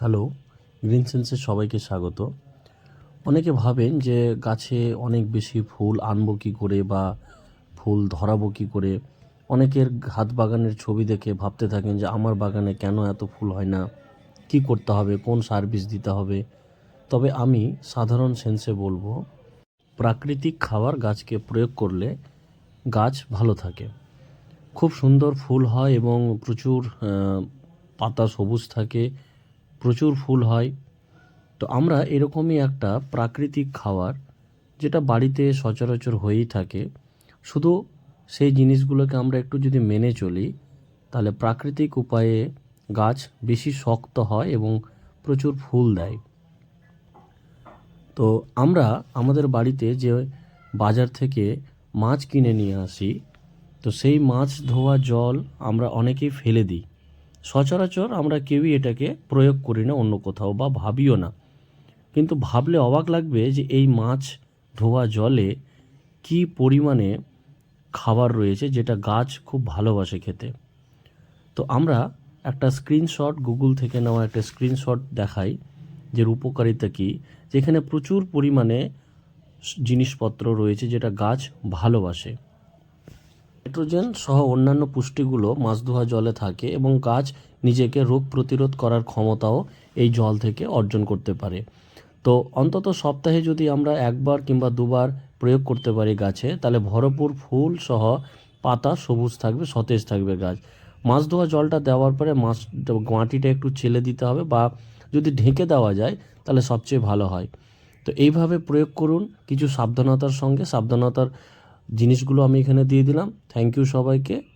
Hello, green সেন্সে সবাইকে স্বাগত। অনেকে ভাবেন যে গাছে অনেক বেশি ফুল আনব কী করে বা ফুল ধরাবো কী করে। অনেকের হাত বাগানের ছবি দেখে ভাবতে থাকেন যে আমার বাগানে কেন এত ফুল হয় না? কি করতে হবে? কোন সার্ভিস দিতে হবে? তবে আমি সাধারণ সেন্সে বলব, প্রাকৃতিক খাবার গাছকে প্রয়োগ করলে গাছ ভালো থাকে। খুব সুন্দর ফুল হয় এবং প্রচুর পাতা সবুজ থাকে। প্রচুর ফুল হয়। তো আমরা এরকমই একটা প্রাকৃতিক খাবার যেটা বাড়িতে সচরাচর হয়েই থাকে। শুধু সেই জিনিসগুলোকে আমরা একটু যদি মেনে চলি, তাহলে প্রাকৃতিক উপায়ে গাছ বেশি শক্ত হয় এবং প্রচুর ফুল দেয়। তো আমরা আমাদের বাড়িতে যে বাজার থেকে মাছ কিনে নিয়ে আসি, তো সেই মাছ ধোয়া জল আমরা অনেকেই ফেলে দিই। সচরাচর আমরা কেউই এটাকে প্রয়োগ করি না, অন্য কোথাও বা ভাবিও না। কিন্তু ভাবলে অবাক লাগবে যে এই মাছ ধোয়া জলে কি পরিমাণে খাবার রয়েছে যেটা গাছ খুব ভালোবাসে খেতে। তো আমরা একটা স্ক্রিনশট গুগল থেকে নেওয়া একটা স্ক্রিনশট দেখাই যে উপকারিতা কী, যেখানে প্রচুর পরিমাণে জিনিসপত্র রয়েছে যেটা গাছ ভালোবাসে। নাইট্রোজেন সহ অন্যান্য পুষ্টিগুলো মাছ ধোয়া জলে থাকে এবং গাছ নিজেকে রোগ প্রতিরোধ করার ক্ষমতাও এই জল থেকে অর্জন করতে পারে। তো অন্তত সপ্তাহে যদি আমরা একবার কিংবা দুবার প্রয়োগ করতে পারি গাছে, তাহলে ভরপুর ফুল সহ পাতা সবুজ থাকবে, সতেজ থাকবে গাছ। মাছ ধোয়া জলটা দেওয়ার পরে মাছ মাটিটা একটু ছেলে দিতে হবে বা যদি ঢেকে দেওয়া যায়, তাহলে সবচেয়ে ভালো হয়। তো এইভাবে প্রয়োগ করুন, কিছু সাবধানতার সঙ্গে, সাবধানতার জিনিসগুলো আমি এখানে দিয়ে দিলাম। থ্যাংক ইউ সবাইকে।